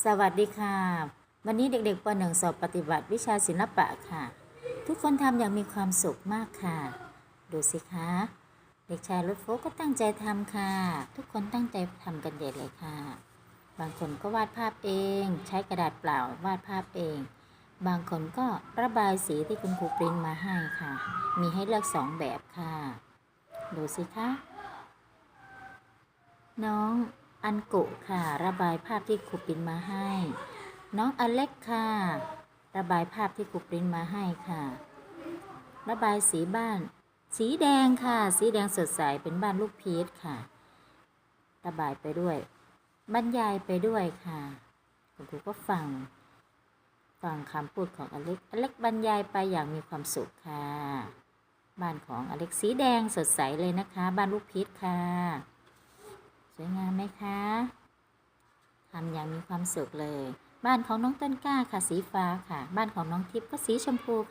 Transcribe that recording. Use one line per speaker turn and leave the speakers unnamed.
สวัสดีค่ะ วันนี้เด็กๆป .1 สอบปฏิบัติวิชาศิลปะค่ะ ทุกคนทำอย่างมีความสุขมากค่ะ ดูสิคะ เด็กชายรถโฟก็ตั้งใจทำค่ะ ทุกคนตั้งใจทำกันใหญ่เลยค่ะ บางคนก็วาดภาพเอง ใช้กระดาษเปล่าวาดภาพเอง บางคนก็ระบายสีที่คุณครูปริ้นมาให้ค่ะ มีให้เลือกสองแบบค่ะ ดูสิคะ น้อง อันกุค่ะ ระบายภาพที่ครูปริ้นมาให้ น้องอเล็กค่ะ ระบายภาพที่ครูปริ้นมาให้ค่ะ ระบายสีบ้าน สีแดงค่ะ สีแดงสดใสเป็นบ้านลูกพีชค่ะ ระบายไปด้วย บรรยายไปด้วยค่ะคุณครูก็ฟังฟังคำพูดของอเล็ก อเล็กบรรยายไปอย่างมีความสุขค่ะ บ้านของอเล็กสีแดงสดใสเลยนะคะ บ้านลูกพีชค่ะ วยงามไหมคะทำอย่างมีความสุขเลย บ้านของน้องต้นกล้าค่ะสีฟ้าค่ะ บ้านของน้องทิพย์ก็สีชมพูค่ะ